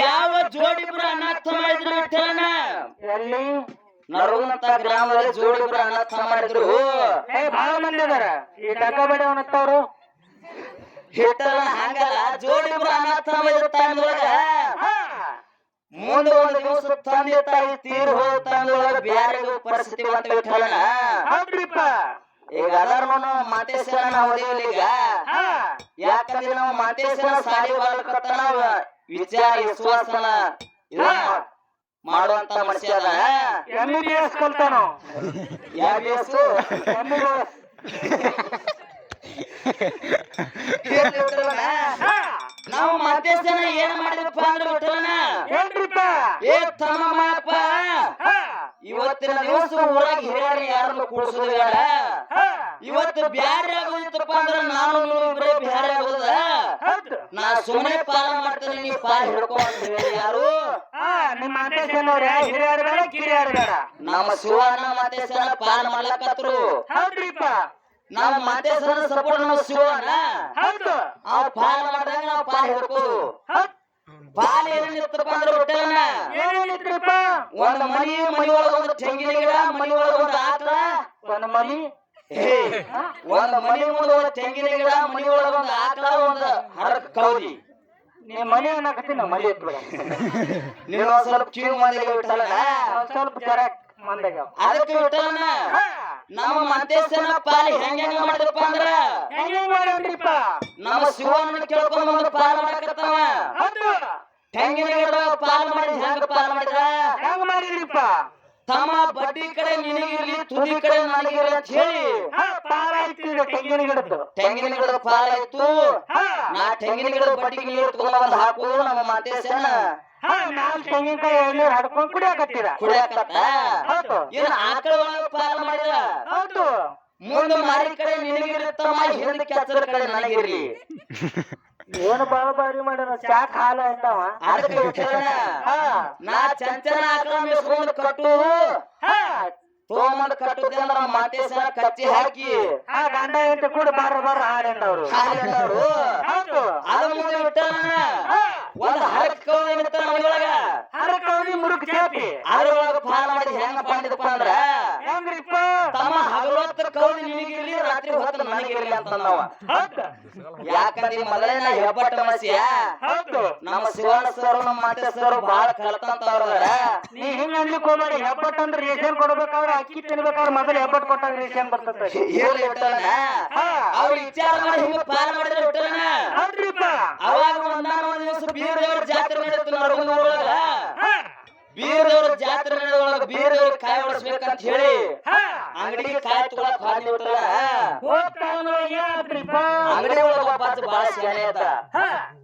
ಯಾವ ಜೋಡಿಬ್ರು ಅನಾಥ ಮಾಡಿದ್ರು ವಿಠಲನ ಎಲ್ಲಿ? ನರಗುಂತ ಗ್ರಾಮದಲ್ಲಿ ಜೋಡಿಬ್ರು ಅನಾಥ ಮಾಡಿದ್ರು. ಏ ಬಹಳ ಮಂದಿ ಅದಾರ ಈ ಟಕ ಬಡಿ ಅವನತ್ತವ್ರು ಹಿಟ್ಟಲ ಹಂಗಲ್ಲ. ಜೋಡಿಬ್ರು ಅನಾಥ ಮಾಡಿದ ಟೈಮ್ದೊಳಗ ಮುಂದೆ ಒಂದು ದಿವಸ ತಂದೆ ತಾಯಿ ತೀರ್ ಹೋದ ಟೈಮ್ದೊಳಗ ಬ್ಯಾರೆ ಪರಿಸ್ಥಿತಿ ಬಂತ ವಿಠಲನ ಹೌದ್ರಿಪ್ಪ. ಈಗ ಅದಾರ ಮಾತೇಶ್ವರನ ಮಾತೇಶ್ವರ ನಾವು ಈಗ. ಯಾಕಂದ್ರೆ ನಾವು ಮಾತೇಶ್ವರ ಸಾಲಿ ಬಾಳಕತ್ತ ನಾವು ವಿಚಾರ ವಿಶ್ವಾಸನ ಮಾಡುವಂತ ಮನುಷ್ಯ ಅದ. ಕಲ್ತಾನು ನಾವು ಮಾತೇಶನ ಏನ್ ಮಾಡಿದ್ರಪ್ಪ ಅಂದ್ರೆ ಏನ್ರಿಪ್ಪ ಏ ತಮ್ಮ ಇವತ್ತಿನ ದಿವಸ ಊರಾಗ ಹಿರಿಯರು ಯಾರನ್ನು ಕೂಡಿಸೋದು ಬೇಡ ಹಾ. ಇವತ್ತು ಬ್ಯಾರೆ ಆಗೋದಿತ್ತಪ್ಪ ಅಂದ್ರೆ ನಾನು ನೀವು ಇಬ್ಬರೇ ಬ್ಯಾರೆ ಆಗೋದ? ನಾ ಸುಮ್ಮನೆ ಪಾಲ ಮಾಡ್ತೇನೆ ನೀವು ಪಾಲ ಹಿಡ್ಕೊ ಅಂತ ಹೇಳಿ ಯಾರು? ಹಾ ನಿಮ್ಮ ಮಾತೇಶನವ್ರ ಹಿರಿಯರು ಬೇಡ ಕಿರಿಯರು ಬೇಡ. ನಮ್ಮ ಶಿವನ ಮಾತೇಶನ ಪಾಲ ಮಾಡ್ಲಕತ್ರು. ಹೌದ್ರಿಪ್ಪ ನಮ್ಮ ಮಾತೇಶನ ಸಪೋರ್ಟ್ ನಮ್ಮ ಶಿವನ ಹೌದು. ಅವ್ ಪಾಲ ಮಾಡಿದಾಗ ನಾವು ಪಾಲ ಹಿಡ್ಕೋದು. ಹೌದ್. ಪಾಲ ಏನಿತ್ತಪ್ಪ ಅಂದ್ರೆ ಏನೇನಿದ್ರಿಪ್ಪ ಒಂದ್ ಮನಿ ಮನಿ ಒಳಗ ಒಂದು ತೆಂಗಿನ ಗಿಡ ಮನಿ ಒಳಗ ಒಂದು ಆಕಳ ಒಂದ್ ಮನಿ? ಒಂದ್ ಮನಿ ಮುಂದ ಒಂದು ತೆಂಗಿನ ಗಿಡ ಮನಿ ಒಳಗ ಒಂದು ಆಕಳ ಒಂದು ಹರಕ ಕೌದಿ ನೀ ಮನಿ ಅನ್ನಕತ್ತೀನಿ ಮನಿ ಇಟ್ಬಿಡ ನೀನು ಒಂದ್ ಸ್ವಲ್ಪ ಕಿವಿ ಮಂದಿಗೆ ಬಿಟ್ಟಲ್ಲ ಒಂದ್ ಸ್ವಲ್ಪ ಮಂದಾಗ ಅದಕ್ಕೆ ಬಿಟ್ಟಲ್ಲ ನಮ್ಮ ಮಂತೇಶನ ಪಾಲಿ ಹೆಂಗ ಹೆಂಗ ಮಾಡಿದ್ರಪ್ಪ ಅಂದ್ರ? ಹೆಂಗ ಮಾಡಿದ್ರಿಪ್ಪ? ನಮ್ಮ ಶಿವನ ಕೇಳ್ಕೊಂಡ್ ಒಂದು ಪಾಲ ಮಾಡಕತ್ತಾವ. ತೆಂಗಿನ ಗಿಡ ಪಾಲ ಮಾಡಿ ಹೆಂಗ ಪಾಲ ಮಾಡಿದ? ಹೆಂಗ್ ಮಾಡಿದ್ರಿಪ್ಪ? ತಮ್ಮ ಬಡ್ಡಿ ಕಡೆ ನಿನಗಿರ್ಲಿ ತುದಿ ಕಡೆ ನನಗಿರ್ಲಿ ಅಂತ ಹೇಳಿ. ಹಾ ಪಾರ ಐತಿ ಈಗ ತೆಂಗಿನ ಗಿಡದ್ದು. ತೆಂಗಿನ ಗಿಡದ ಪಾಲ ಆಯ್ತು. ಹಾ. ನಾ ತೆಂಗಿನ ಗಿಡದ ಬಡ್ಡಿಗೆ ನೀರು ತಗೊಂಡ್ ಬಂದ್ ಹಾಕು ನಮ್ಮ ಮಾತೇಶನ ಹಾ ನಾಲ್ ತೆಂಗಿನಕಾಯಿ ಎಳ್ನೀರ್ ಹಡ್ಕೊಂಡ್ ಕುಡಿಯಾಕತ್ತೀರ? ಕುಡಿಯಾಕತ್ತ? ಹೌದು. ಏನ್ ಆಕಳ ಒಳಗ ಪಾಲ ಮಾಡಿದ. ಹೌದು. ಮುಂದೆ ಮಾರಿ ಕಡೆ ನಿನಗಿರುತ್ತಮ್ಮ ಹಿಂದೆ ಕೆಲಸದ ಕಡೆ ನನಗಿರ್ಲಿ. ಏನು ಬಾಳ ಬಾರಿ ಮಾಡ್ಯಾರ ಚಾಕ್ ಹಾಲು ಅಂತಾವ. ಅದಕ್ಕೆ ಹಾ ನಾ ಚಂಚನ ಮೇಸ್ಕೊಂಡ್ ಕಟ್ಟು ತಗೊಂಬಂದ್ ಕಟ್ಟುತ್ತೆ ಅಂದ್ರ ಮಾತೇಶನ ಕಚ್ಚಿ ಹಾಕಿ. ಹಾ ಗಂಡ ಹೆಂಡತಿ ಕೂಡ ಬಾರ ಬಾರ ಹಾಡೆಂಡವ್ರು ಹಾಡೆಂಡವ್ರು ಅದ ಮುಂದೆ ಹಾ. ಒಂದ್ ಹರಕ್ ಕೌದಿ ನಿಂತ ಮನೆಯೊಳಗ. ಹರಕವ್ರಿ ಮುರುಕ್ ಚಾಪಿ ಅದ್ರೊಳಗ ಪಾಲ ಮಾಡಿ ಹೆಂಗ ಮಾಡಿದಪ್ಪ ಅಂದ್ರ ಹೆಂಗ್ರಿಪ್ಪ ತಮ್ಮ ಹಗಲೊತ್ತ ಕೌದಿ ನಿನಗಿರ್ಲಿ ರಾತ್ರಿ ಹೊತ್ತು ನನಗಿರ್ಲಿ ಹೌದು. ಯಾಕಂದ್ರೆ ಮೊದಲೇ ನಾ ಹೆಬ್ಬಟ್ಟ ಮಸ್ಯ ನಮ್ಮ ಶಿವಣ್ಣ ಸರ್ ನಮ್ಮ ಮಾತೆ ಸರ್ ಬಹಳ ಕಲ್ತಂತವ್ರ ನೀ ಹಿಂಗ ಅನ್ಲಿಕ್ ಹೋಗ್ಬೇಡಿ. ಹೆಬ್ಬಟ್ಟ ಅಂದ್ರೆ ರೇಷನ್ ಕೊಡ್ಬೇಕಾದ್ರೆ ಅಕ್ಕಿ ತಿನ್ಬೇಕಾದ್ರೆ ಮೊದಲು ಹೆಬ್ಬಟ್ ಕೊಟ್ಟಾಗ ರೇಷನ್ ಬರ್ತದೆ. ಹೇಳಿ ಅವ್ರ ವಿಚಾರ ಮಾಡಿ ಹಿಂಗ ಮಾಡಿದ್ರೆ ಅವಾಗ ಒಂದಾನ ಒಂದ್ ದಿವಸ ಬೀರ ದೇವ್ರ ಜಾತ್ರೆ ನಡೆಯುತ್ತೆ ನರಗುಂದ ಊರೊಳಗ. ಬೀರ ದೇವ್ರ ಜಾತ್ರೆ ನಡೆದೊಳಗ ಬೀರ ದೇವ್ರ ಕಾಯಿ ಹೊಡಿಸ್ಬೇಕಂತ ಹೇಳಿ. ಹಾ. ಅಂಗಡಿಗೆ ಕಾಯಿ ತಗೊಳಕ್ ಹಾದಿ ಅಂಗಡಿ ಒಳಗ ಒಬ್ಬ ಬಾಳ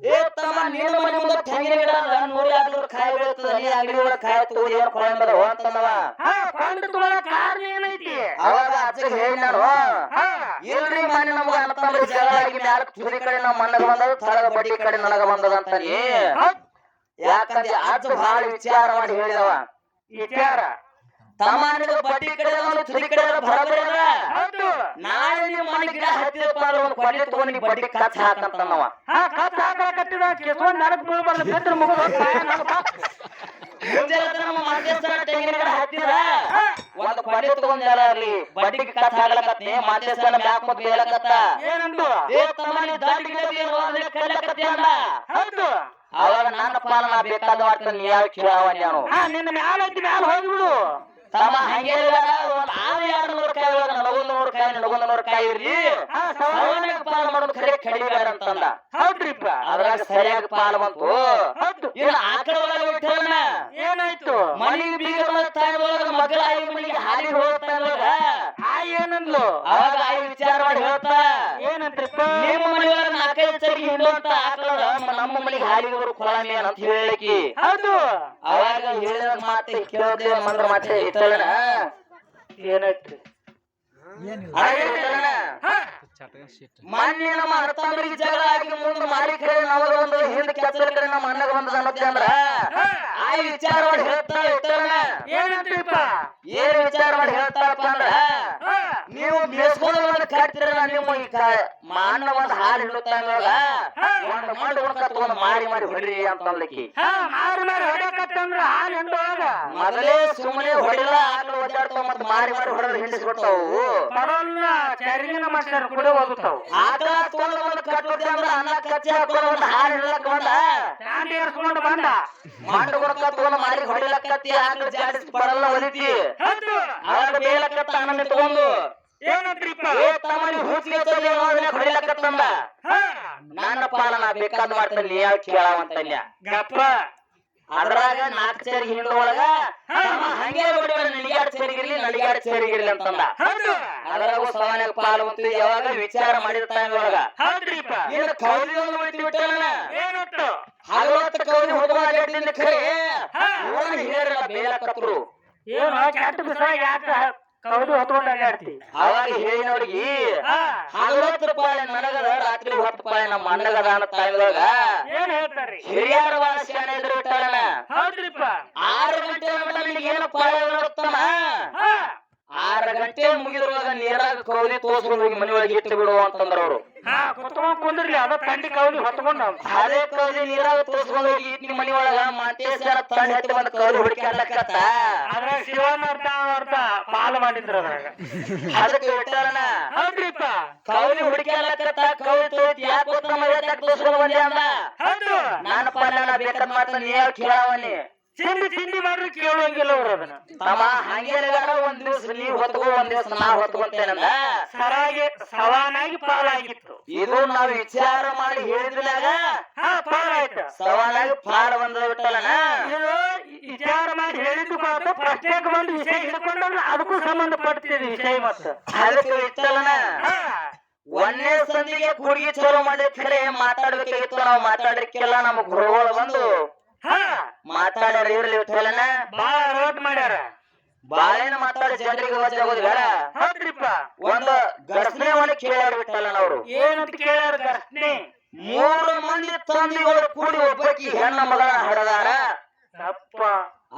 ಏ ತಮ್ಮ ನಿನ್ನ ಮನೆ ಮುಂದೆ ತೆಂಗಿನ ಗಿಡ ಅದ ನೋಡಿ ಆದ್ರೂ ಕಾಯಿ ಬೀಳ್ತದ ನೀ ಅಂಗಡಿ ಒಳಗ ಕಾಯಿ ತಗೋದು ಏನ್ ಕೊಳಂಬದ ಅಂತಂದವ ಹಾ ಕೊಂಡು ತಗೊಳಕ್ ಕಾರಣ ಏನೈತಿ? ಅವಾಗ ಅಜ್ಜಗೆ ಹೇಳಿ ನಾನು ಹಾ. ಇಲ್ರಿ ಮನೆ ನಮಗ ಅಣ್ಣತಮ್ಮ ಜಗಳ ಆಗಿ ಮ್ಯಾಲ ತುದಿ ಕಡೆ ನಮ್ಮ ಮಣ್ಣಗ ಬಂದದ ತಳಗ ಬಡ್ಡಿ ಕಡೆ ನನಗ ಬಂದದ ಅಂತಾನೆ ಯಾಕಂದ್ರೆ ಅಜ್ಜ ಬಹಳ ವಿಚಾರ ಮಾಡಿ ಹೇಳಿದವ. ವಿಚಾರ? ತಮ್ಮ ಬಟ್ಟಿ ಕಡೆ ತುದಿ ಬರಬರಿ ನಾಳೆ ನಿಮ್ಮ ಮನೆ ಗಿಡ ಹತ್ತಿದಪ್ಪ ಅಂದ್ರೆ ಒಂದು ಕೊನೆ ತಗೊಂಡು ನೀ ಬಡ್ಡಿ ಕಚ್ಚ ಹಾಕಂತಂದವ ಹಾ ಕತ್ ಹಾಕಕತ್ತಿದ. ಕೆಸ್ಕೊಂಡ್ ನಡಕ್ ಬೀಳ್ಬಾರ್ದು. ಬಿದ್ರ ಮುಗಿದ ಮುಂಜಾನೆ ನಮ್ಮ ಮಾತೇಶ್ವರ ತೆಂಗಿನ ಗಿಡ ಹತ್ತಿದ. ಒಂದು ಕೊಡ್ಲಿ ತಗೊಂಡ್ ಎಲ್ಲ ಅಲ್ಲಿ ಬಡ್ಡಿಗೆ ಕಚ್ಚ ಹಾಕಲಕತ್ನಿ ಮಾತೇಶ್ವರ ಮ್ಯಾಕ್ ಮುಗ್ ಬೀಳಕತ್ತ ಏನಂದು? ಏ ತಮ್ಮನಿ ದಾಡಿ ಗಿಡ ಬೀರು ಅಂದ್ರೆ ಕಲ್ಲಕತ್ತಿ ಅಂದ. ಹೌದು. ಅವಾಗ ನನ್ನ ಪಾಲನ ಬೇಕಾದ ಮಾಡ್ತಾನೆ ಯಾವ ಕೇಳವ ನಾನು ಹಾ ನಿನ್ನ ಮ್ಯಾಲ ಐತಿ ಮ್ಯಾಲ ಹೋಗ್ಬಿಡು. ತಮ್ಮ ಹಂಗೆ ಎರಡು ನೂರು ಕಾಯಿ ಒಳಗ ನಲವತ್ತು ನೂರು ಕಾಯಿ ನಲವತ್ತು ನೂರು ಕಾಯಿ ಇರ್ಲಿ. ಹಾ ಸವ- ಸವನಿಗೆ ಮಾಡೋದು ಖರೆ ಕಡಿಬೇಡ ಅಂತಂದ. ಹೌದ್ರಿಪ್ಪ? ಅದ್ರಾಗ ಸರಿಯಾಗಿ ಪಾಲು ಬಂತು. ಇಲ್ಲ ಇನ್ನು ಆಕಳ ಒಳಗ ಬಿಟ್ಟವನ? ಏನಾಯ್ತು? ಮನೆಗೆ ಬೀಗ ತಾಯಿ ಒಳಗ ಮಗಳ ಆಯಿ ಮನೆಗೆ ಹಾಲಿಗೆ ಹೋಗ್ತಾ ಒಳಗ. ಆ ಏನಂದ್ಲು ಅವಾಗ ಆಯಿ ವಿಚಾರ ಮಾಡಿ ಹೇಳ್ತಾ ನಿಮ್ಮ ನಾಲ್ಕೈದು ಸರಿ ಹಿಂಡುವಂತ ಆಕಳ ನಮ್ಮ ಮನೆಗೆ ಹಾಲಿಗೆ ಬರೋ ಕೊಳಮಿ ಅಂತ ಹೇಳಕಿ. ಹೌದು. ಅವಾಗ ಹೇಳಿದ ಮಾತು ಕೇಳೋದೇ ಮಂದ್ರ ಮಾತೆ ಇತ್ತಲ್ಲ ಏನಾಯ್ತ್ರಿ ಹಾ. ಮೊನ್ನೆ ನಮ್ಮ ಅರ್ಥಂಬರಿಗೆ ಜಗಳ ಆಗಿ ಮುಂದ ಮಾರಿ ಕಡೆ ನಮಗ ಒಂದು ಹಿಂದ ಕೆಸರ ಕಡೆ ನಮ್ಮ ಅಣ್ಣಗ ಬಂದದ ಅನ್ನತ್ತೆ ಅಂದ್ರ? ಆ ವಿಚಾರ ಮಾಡಿ ಹೇಳ್ತಾ ಇತ್ತಲ್ಲ ಏನಂತ್ರಿಪ್ಪ? ಏನ್ ವಿಚಾರ ಮಾಡಿ ಹೇಳ್ತಾರಪ್ಪ ಅಂದ್ರ? ನೀವು ಬೇಸ್ಕೊಂಡು ಒಂದು ನೀವು ನಿಮ್ಮ ಈ ಮಾನ ಒಂದ್ ಹಾಲು ಹಿಡುತ್ತಾಗ ಒಂದು ಮಾಡಿ ಮಾರಿ ಮಾರಿ ಹೊಡ್ರಿ ಅಂತ ಅನ್ಲಿಕ್ಕೆ ಮಾರಿ ಮಾರಿ ಹೊಡ್ಯಾಕತ್ತಂದ್ರ ಹಾಲು ಹಿಂಡುವಾಗ? ಮೊದಲೇ ಸುಮ್ಮನೆ ಹೊಡಿಲ್ಲ ಆಕಳು ಒದ್ದಾಡ್ತಾವ ಮತ್ತ ಮಾರಿ ಮಾರಿ ಹೊಡೆದ್ರೆ ಹಿಂಡಿಸ್ಬಿಡ್ತಾವು. ಪರವಲ್ಲ ಚರಿಗಿನ ಮಾಸ್ಟರ್ ಕೂಡ ಹೋಗುತ್ತಾವು ಆಕಳ ಒಂದು ಕಟ್ಟುತ್ತೆ ಅಂದ್ರ ಅನ್ನ ಕಚ್ಚಿ ಹಾಕೊಂಡು ಒಂದು ಹಾಲು ಹಿಡಲಕ್ಕ ಬಂದ? ಪ್ಯಾಂಟ್ ಏರ್ಸ್ಕೊಂಡು ಬಂದ. ಮಾಡು ಮಾರಿ ಹೊಡಿಲಕ್ಕತ್ತಿ ಆಕಳ ಜಾಡಿಸ್ ಪಡಲ್ಲ ಬೇಲಕ್ಕತ್ತ ಆನಂದ ತಗೊಂಡು. ಏನಂತ್ರಿಪ್ಪ ತಮ್ಮನಿ ತಲೆ ನನ್ನ ಬೇಕಾದ್ ಯಾವ ಗಪ್ಪ. ಅದ್ರಾಗ ನಾಲ್ಕು ಚೇರಿಗೆ ಹಿಂಡು ಒಳಗ ತಮ್ಮ ಹಂಗೆ ಬಿಡಬೇಡ ನಡಿಗಾಡ್ ಚೇರಿಗಿರ್ಲಿ ನಡಿಗಾಡ್ ಚೇರಿಗಿರ್ಲಿ ಅಂತಂದ. ಅದ್ರಾಗೂ ಸವಾನಾಗ ಪಾಲು ಅಂತ ಯಾವಾಗ ವಿಚಾರ ಮಾಡಿರ್ತಾನ ಒಳಗ ಹೌದ್ರಿಪ್ಪ. ಏನು ಕೌಲಿ ಒಂದು ಬಿಟ್ಟು ಬಿಟ್ಟಲ್ಲ? ಏನತ್ತು ಹಗಲೊತ್ತು ಕೌಲಿ ಹುಡುಗ ಖರೆ ಊರನ್ನ ಹಿರಿಯರೆಲ್ಲ ಬೇಲಕತ್ರು ಏನು ಕೆಟ್ಟ ಬಿಸ ಯಾಕ ಹೊತ್ಕೊಂಡು ಅಡ್ಡಾಡ್ತಿ ಅವಾಗ ಹೇಳಿನವ್ರಿಗೆ ಹಾ ಹಗಲೊತ್ತು ರೂಪಾಯಿ ನನಗದ ರಾತ್ರಿ ಹತ್ತು ರೂಪಾಯಿ ನಮ್ಮ ಅಣ್ಣಗದ ಅನ್ನೋ ಟೈಮ್ದಾಗ ಏನ್ ಹೇಳ್ತಾರ್ರಿ? ಹಿರಿಯರ ವಾಸಿ ಅನ್ನೋದ್ರ ಬಿಟ್ಟಾರಣ ಹೌದ್ರಿಪ್ಪ. ಆರು ಗಂಟೆ ಮಟ್ಟ ಏನು ಪಾಳೆ ನೋಡುತ್ತಮ್ಮ ಹಾ. ಆರು ಗಂಟೆ ಮುಗಿದ್ರುವಾಗ ನೀರಾಗ ಕೌದಿ ತೋರಿಸ್ಕೊಂಡು ಹೋಗಿ ಮನೆಯೊಳಗೆ ಇಟ್ಟು ಬಿಡುವ ಅಂತಂದ್ರ ಅವರು. ಹಾ ಕುತ್ಕೊಂಡ್ ಕುಂದ್ರಲಿ ಅದ ತಂಡಿ ಕೌದಿ ಹೊತ್ಕೊಂಡ್ ಅದೇ ಕೌದಿ ನೀರಾಗ ತೋರ್ಸ್ಕೊಂಡು ಹೋಗಿ ಇಟ್ಟು ಮನೆಯೊಳಗ ಮಾಂತೇಶ್ವರ ತಂಡ ಹತ್ತಿ ಬಂದ ಕೌದಿ ಹುಡುಕಾಡ್ಲಕ್ಕತ್ತ ಅದ್ರಾಗ ಶಿವನ ಅರ್ಥ ಅರ್ಥ ಪಾಲು ಮಾಡಿದ್ರ ಅದ್ರಾಗ. ಅದಕ್ಕೆ ಬಿಟ್ಟಾರನ ಹೌದ್ರಿಪ್ಪ. ಕೌದಿ ಹುಡುಕಾಡ್ಲಕ್ಕತ್ತ ಕೌದಿ ತೋತಿ ಯಾಕೆ ಗೊತ್ತ ಮರ್ಯಾದೆ ತೋರ್ಸ್ಕೊಂಡು ಬಂದೆ ಅಂದ? ಹೌದು. ನಾನು ಬೇಕಾದ್ ಮಾತ್ರ ನೀ ಯಾವ ಕೇಳವನಿ ಚಿಂದಿ ಚಿಂದಿ ಮಾಡ್ರಿ ಕೇಳುವಂಗಿಲ್ಲ ಅವ್ರ ಅದನ್ನ. ತಮ್ಮ ಹಂಗೇನಾರ ಒಂದ್ ದಿವ್ಸ ನೀವ್ ಹೊತ್ಕೋ ಒಂದ್ ದಿವ್ಸ ನಾ ಹೊತ್ಕೊಂತೇನಲ್ಲ ಸರಾಗಿ ಸವಾನಾಗಿ ಪಾಲಾಗಿತ್ತು. ಇದು ನಾವ್ ವಿಚಾರ ಮಾಡಿ ಹೇಳಿದ್ರಾಗ ಹಾ ಪಾಲಾಯ್ತು. ಸವಾನಾಗಿ ಪಾಲ ಬಂದ ಬಿಟ್ಟಲ್ಲ ಇದು ವಿಚಾರ ಮಾಡಿ ಹೇಳಿದ್ದು ಮಾತ್ರ ಪ್ರತ್ಯೇಕ ಒಂದು ವಿಷಯ ಹಿಡ್ಕೊಂಡ್ರೆ ಅದಕ್ಕೂ ಸಂಬಂಧಪಡ್ತಿದೆ ವಿಷಯ ಮತ್ತು. ಅದಕ್ಕೆ ಹಾ. ಒಂದೇ ಸಂದಿಗೆ ಕೂಡಿಗೆ ಚಲೋ ಮಾಡಿ ಮಾತಾಡ್ಬೇಕಾಗಿತ್ತು ನಾವು ಮಾತಾಡ್ರಿಕ್ಕೆಲ್ಲ ನಮ್ಮ ಗುರುಗಳು ಬಂದು ಹಾ ಮಾತಾಡ್ಯಾರ ಇರ್ಲಿ ಬಿಟ್ಟಲ್ಲನ ಬಾಳ ರೋಟ್ ಮಾಡ್ಯಾರ. ಬಾಳೆನ ಮಾತಾಡಿ ಜನರಿಗೆ ಆಗೋದು ಬೇಡ. ಹೌದ್ರಿಪ್ಪ, ಒಂದು ಘರ್ಷಣೆ ಒಂದು ಕೇಳ್ಯಾರ ಬಿಟ್ಟಲ್ಲ ಅವರು. ಏನಂತ ಕೇಳ್ಯಾರ ಘರ್ಷಣೆ ಮೂರು ಮಂದಿ ತಂದಿಗಳು ಕೂಡಿ ಒಬ್ಬಾಕಿ ಹೆಣ್ಣ ಮಗಳ ಹಡದಾರ. ತಪ್ಪ,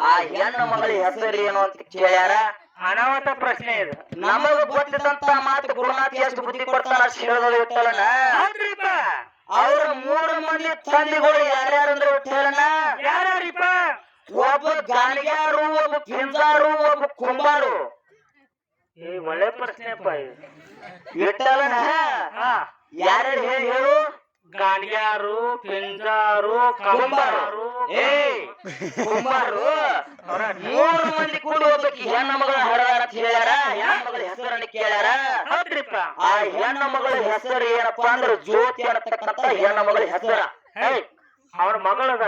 ಆ ಹೆಣ್ಣ ಮಗಳ ಹೆಸರು ಏನು ಅಂತ ಕೇಳ್ಯಾರ? ಅನಾಹುತ ಪ್ರಶ್ನೆ ಇದು. ನಮಗ ಗೊತ್ತಿದ್ದಂತ ಮಾತು ಗುರುನಾಥ ಎಷ್ಟು ಬುದ್ಧಿ ಕೊಡ್ತಾನ ಅಷ್ಟು ಹೇಳೋದು ಹೌದ್ರಿಪ್ಪ. ಅವ್ರ ಮೂರು ಮಂದಿ ತಂದಿಗಳು ಯಾರ್ಯಾರು ಅಂದ್ರೆ ಬಿಟ್ಟಲ್ಲನ ಯಾರ್ಯಾರಿಪ್ಪ? ಒಬ್ಬ ಗಾಣಿಗಾರು ಒಬ್ಬ ಕಿಂಜಾರು ಒಬ್ಬ ಕುಂಬಾರು. ಒಳ್ಳೆ ಪ್ರಶ್ನೆಪ್ಪ ಇಟ್ಟಲ್ಲ ಯಾರ್ಯಾರು ಹೇಳಿ ಹೇಳು? ಗಾಂಡ್ಯಾರು ಪಿಂಜಾರು ಕಂಬಾರು. ಏ ಕುಂಬಾರು. ಮೂರು ಮಂದಿ ಕೂಡಿ ಒಬ್ಬಕಿ ಹೆಣ್ಣ ಮಗಳ ಹಡದಾರ ಅಂತ ಹೇಳ್ಯಾರ? ಮಗಳ ಹೆಸರನ್ನು ಕೇಳ್ಯಾರ? ಹೌದ್ರಿಪ್ಪ. ಆ ಹೆಣ್ಣು ಮಗಳ ಹೆಸರು ಏನಪ್ಪಾ ಅಂದ್ರೆ ಜ್ಯೋತಿ ಅನ್ನತಕ್ಕಂತ ಹೆಣ್ಣು ಮಗಳ ಹೆಸರ. ಅವ್ರ ಮಗಳದ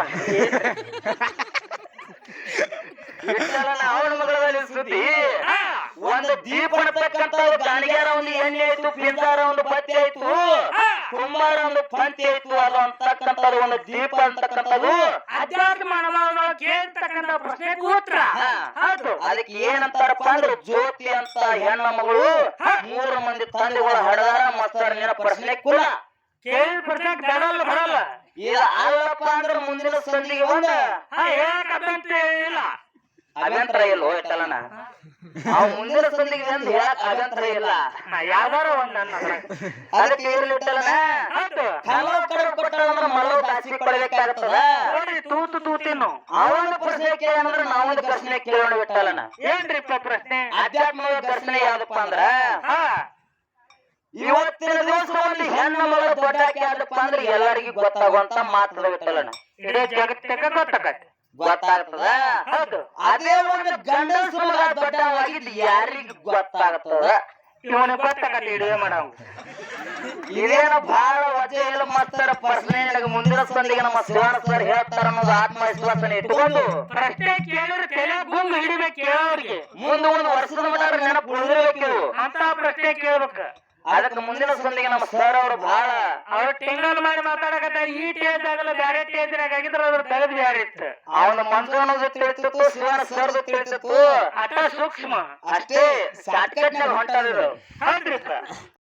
ಅವನ ಮಗಳಲ್ಲಿ ಸುದ್ದಿ? ಒಂದು ದೀಪ ಅನ್ನತಕ್ಕಂತ ಗಾಣಿಗಾರ ಒಂದು ಎಣ್ಣೆ ಆಯ್ತು ಪಿಂಡಾರ ಒಂದು ಬತ್ತಿ ಆಯ್ತು. ಕುಂಬಾರ ಒಂದು ಪಂತಿ ಇತ್ತು ಅಂತಕ್ಕಂಥದ್ದು ಒಂದು ದೀಪ ಅಂತಕ್ಕಂಥದ್ದು ಅಧ್ಯಾತ್ಮ ಕೇಳ್ತಕ್ಕಂಥ ಪ್ರಶ್ನೆ ಉತ್ತರ ಹಾ. ಹೌದು. ಅದಕ್ಕೆ ಏನಂತಾರಪ್ಪ ಅಂದ್ರೆ ಜ್ಯೋತಿ ಅಂತ ಹೆಣ್ಣ ಮಗಳು ಮೂರು ಮಂದಿ ತಂದೆಗಳು ಹಡದಾರ ಮಸ್ತರ ನಿನ್ನ ಪ್ರಶ್ನೆ ಕುಲ ಕೇಳಿದ ಪ್ರಶ್ನೆ ಬರಲ್ಲ ಬರಲ್ಲ ಇಲ್ಲ ಅಲ್ಲಪ್ಪ ಅಂದ್ರೆ ಮುಂದಿನ ಸಂದಿಗೆ ಒಂದು ಹೇಳಕ್ಕಂತ ಇಲ್ಲ. ಅಭ್ಯಂತರ ಇಲ್ಲ ಹೋಯ್ತಲ್ಲನ ಅವ್ ಮುಂದಿನ ಸಂದಿಗೆ ಅಂತ ಹೇಳಕ್ ಅಭ್ಯಂತರ ಇಲ್ಲ. ಯಾವ್ದಾರ ಒಂದ್ ನನ್ನ. ಅದಕ್ಕೆ ಇರ್ಲಿಟ್ಟಲ್ಲನ? ಹೌದು ಕಲೋ ಕಡೆ ಅಂದ್ರೆ ಮಲೋ ದಾಸಿ ಕೊಡ್ಬೇಕಾಗತ್ತದ ನೋಡ್ರಿ ತೂತು ತೂತಿನ ಅವನ ಪ್ರಶ್ನೆ ಕೇಳಂದ್ರ ನಾವೊಂದು ಪ್ರಶ್ನೆ ಕೇಳೋಣ ಬಿಟ್ಟಲ್ಲನ ಏನ್ರಿಪ್ಪ ಪ್ರಶ್ನೆ? ಆಧ್ಯಾತ್ಮಿಕ ದರ್ಶನ ಯಾವ್ದಪ್ಪ ಅಂದ್ರ? ಹಾ. ಇವತ್ತಿನ ದಿವಸ ಒಂದು ಹೆಣ್ಣು ಮಗಳ ದೊಡ್ಡಾಕಿ ಆದಪ್ಪ ಅಂದ್ರೆ ಎಲ್ಲರಿಗೂ ಗೊತ್ತಾಗುವಂತ ಮಾತದ ಬಿಟ್ಟಲನ ಇಡೀ ಜಗತ್ತಿಗೆ ಗೊತ್ತಾಗತ್ತೆ. ಗೊತ್ತಾಗ್ತದ? ಅದೇ ಒಂದು ಗಂಡಸ ಮಗ ದೊಡ್ಡವಾಗಿದ್ದು ಯಾರಿಗೂ ಗೊತ್ತಾಗ್ತದ? ಇವನು ಗೊತ್ತಾಗತ್ತೆ ಇಡುವೆ ಮಾಡವ್ ಇದೇನು ಬಹಳ ವಜೆ ಇಲ್ಲ ಮುಂದಿನ ಸಂದಿಗೆ ನಮ್ಮ ಸರ್ ಹೇಳ್ತಾರ ಅನ್ನೋದು ಆತ್ಮವಿಶ್ವಾಸನೆ ಇಟ್ಕೊಂಡು ಪ್ರಶ್ನೆ ಕೇಳಿದ್ರೆ ತಲೆ ಗುಂಗು ಹಿಡಿಬೇಕು ಕೇಳೋರಿಗೆ. ಮುಂದೆ ಒಂದು ವರ್ಷದ ಮಟ್ಟ ನೆನಪು ಉಳಿದಿರ್ಬೇಕು ಅಂತ ಪ್ರಶ್ನೆ ಕೇಳ್ಬೇಕು. ಅದಕ್ಕೆ ಮುಂದಿನ ಸಂದಿಗೆ ನಮ್ಮ ಸರ್ ಅವರು ಬಹಳ ಅವ್ರು ಟಿಂಗಲ್ ಮಾಡಿ ಮಾತಾಡಕತ್ತಾರ. ಈ ಟೇಜ್ ಆಗಲ್ಲ, ಬ್ಯಾರೆ ಟೇಜ್ ಆಗಿದ್ರ ಅದ್ರ ತೆಗೆದು ಬ್ಯಾರೆ ಇತ್ತು ಅವನ ಮನ್ಸು ತಿಳಿಸಿತ್ತು ಶಿವನ ಸರ್ದು ತಿಳಿಸಿತ್ತು ಅಟ ಸೂಕ್ಷ್ಮ. ಅಷ್ಟೇ ಶಾರ್ಟ್ಕಟ್ನಲ್ಲಿ ಹೊಂಟದ್ರು ಹೌದ್ರಿಪ್ಪ?